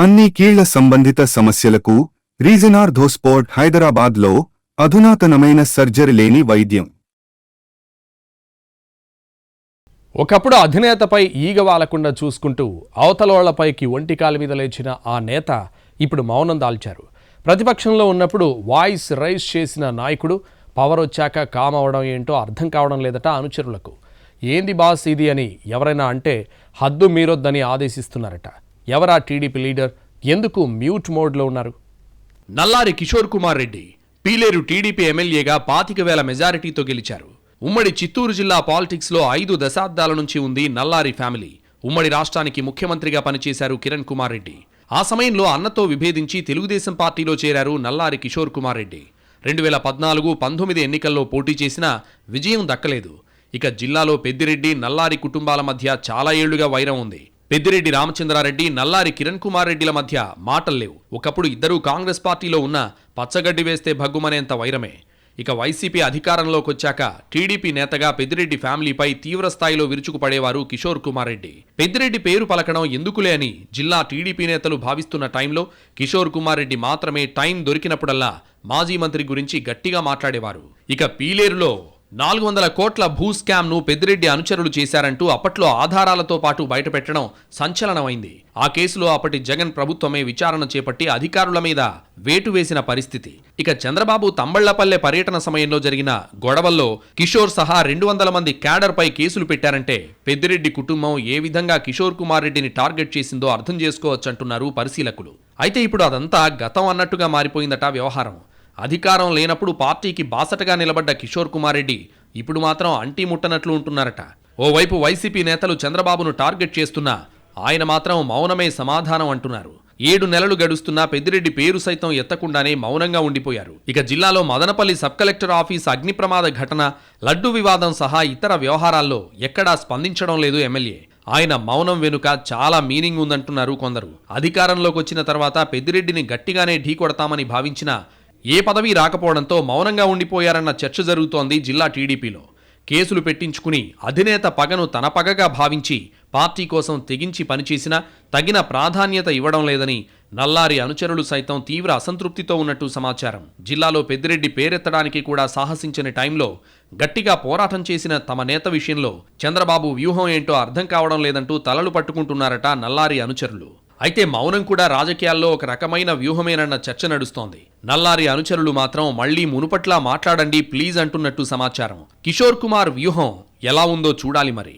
అన్ని కీళ్ళ సంబంధిత సమస్యలకు రీజనార్ధోస్పోర్ట్ హైదరాబాద్లో అధునాతనమైన సర్జరీ లేని వైద్యం. ఒకప్పుడు అధినేతపై ఈగ వాలకుండా చూసుకుంటూ అవతలోళ్ళపైకి ఒంటికాలి మీద లేచిన ఆ నేత ఇప్పుడు మౌనం దాల్చారు. ప్రతిపక్షంలో ఉన్నప్పుడు వాయిస్ రైజ్ చేసిన నాయకుడు పవర్ వచ్చాక కామ్ అవడం ఏంటో అర్థం కావడం లేదట అనుచరులకు. ఏంది బాస్ ఇది అని ఎవరైనా అంటే హద్దు మీరొద్దని ఆదేశిస్తున్నారట. ఎవరా టీడీపీ లీడర్? ఎందుకు మ్యూట్ మోడ్లో ఉన్నారు? నల్లారి కిషోర్ కుమార్ రెడ్డి పీలేరు టీడీపీ ఎమ్మెల్యేగా పాతిక వేల మెజారిటీతో గెలిచారు. ఉమ్మడి చిత్తూరు జిల్లా పాలిటిక్స్లో ఐదు దశాబ్దాల నుంచి ఉంది నల్లారి ఫ్యామిలీ. ఉమ్మడి రాష్ట్రానికి ముఖ్యమంత్రిగా పనిచేశారు కిరణ్ కుమార్ రెడ్డి. ఆ సమయంలో అన్నతో విభేదించి తెలుగుదేశం పార్టీలో చేరారు నల్లారి కిషోర్ కుమార్ రెడ్డి. రెండు వేల పద్నాలుగు పంతొమ్మిది ఎన్నికల్లో పోటీ చేసినా విజయం దక్కలేదు. ఇక జిల్లాలో పెద్దిరెడ్డి నల్లారి కుటుంబాల మధ్య చాలా ఏళ్ళుగా వైరం ఉంది. పెద్దిరెడ్డి రామచంద్రారెడ్డి నల్లారి కిరణ్ కుమార్ రెడ్డిల మధ్య మాటల్లేవు. ఒకప్పుడు ఇద్దరూ కాంగ్రెస్ పార్టీలో ఉన్న పచ్చగడ్డి వేస్తే భగ్గుమనేంత వైరమే. ఇక వైసీపీ అధికారంలోకి వచ్చాక టీడీపీ నేతగా పెద్దిరెడ్డి ఫ్యామిలీపై తీవ్ర స్థాయిలో విరుచుకుపడేవారు కిషోర్ కుమార్ రెడ్డి పెద్దిరెడ్డి పేరు పలకడం ఎందుకులే అని జిల్లా టీడీపీ నేతలు భావిస్తున్న టైంలో కిషోర్ కుమార్ రెడ్డి మాత్రమే టైం దొరికినప్పుడల్లా మాజీ మంత్రి గురించి గట్టిగా మాట్లాడేవారు. ఇక పీలేరులో నాలుగు వందల కోట్ల భూ స్కామ్ను పెద్దిరెడ్డి అనుచరులు చేశారంటూ అప్పట్లో ఆధారాలతో పాటు బయటపెట్టడం సంచలనమైంది. ఆ కేసులో అప్పటి జగన్ ప్రభుత్వమే విచారణ చేపట్టి అధికారుల మీద వేటు వేసిన పరిస్థితి. ఇక చంద్రబాబు తంబళ్ళపల్లె పర్యటన సమయంలో జరిగిన గొడవల్లో కిషోర్ సహా రెండు వందల మంది క్యాడర్పై కేసులు పెట్టారంటే పెద్దిరెడ్డి కుటుంబం ఏ విధంగా కిషోర్ కుమార్ రెడ్డిని టార్గెట్ చేసిందో అర్థం చేసుకోవచ్చంటున్నారు పరిశీలకులు. అయితే ఇప్పుడు అదంతా గతం అన్నట్టుగా మారిపోయిందట వ్యవహారం. అధికారం లేనప్పుడు పార్టీకి బాసటగా నిలబడ్డ కిషోర్ కుమార్ రెడ్డి ఇప్పుడు మాత్రం అంటీ ముట్టనట్లు ఉంటున్నారట. ఓవైపు వైసీపీ నేతలు చంద్రబాబును టార్గెట్ చేస్తున్నా ఆయన మాత్రం మౌనమే సమాధానం అంటున్నారు. ఏడు నెలలు గడుస్తున్నా పెద్దిరెడ్డి పేరు సైతం ఎత్తకుండానే మౌనంగా ఉండిపోయారు. ఇక జిల్లాలో మదనపల్లి సబ్ కలెక్టర్ ఆఫీస్ అగ్ని ప్రమాద ఘటన లడ్డు వివాదం సహా ఇతర వ్యవహారాల్లో ఎక్కడా స్పందించడం లేదు ఎమ్మెల్యే. ఆయన మౌనం వెనుక చాలా మీనింగ్ ఉందంటున్నారు కొందరు. అధికారంలోకి వచ్చిన తర్వాత పెద్దిరెడ్డిని గట్టిగానే ఢీకొడతామని భావించిన ఏ పదవి రాకపోవడంతో మౌనంగా ఉండిపోయారన్న చర్చ జరుగుతోంది జిల్లా టీడీపీలో. కేసులు పెట్టించుకుని అధినేత పగను తన పగగా భావించి పార్టీ కోసం తెగించి పనిచేసినా తగిన ప్రాధాన్యత ఇవ్వడం లేదని నల్లారి అనుచరులు సైతం తీవ్ర అసంతృప్తితో ఉన్నట్టు సమాచారం. జిల్లాలో పెద్దిరెడ్డి పేరెత్తడానికి కూడా సాహసించని టైంలో గట్టిగా పోరాటం చేసిన తమ నేత విషయంలో చంద్రబాబు వ్యూహం ఏంటో అర్థం కావడం లేదంటూ తలలు పట్టుకుంటున్నారట నల్లారి అనుచరులు. అయితే మౌనం కూడా రాజకీయాల్లో ఒక రకమైన వ్యూహమేనన్న చర్చ నడుస్తోంది. నల్లారి అనుచరులు మాత్రం మళ్ళీ మునుపట్లా మాట్లాడండి ప్లీజ్ అంటున్నట్టు సమాచారం. కిషోర్ కుమార్ వ్యూహం ఎలా ఉందో చూడాలి మరి.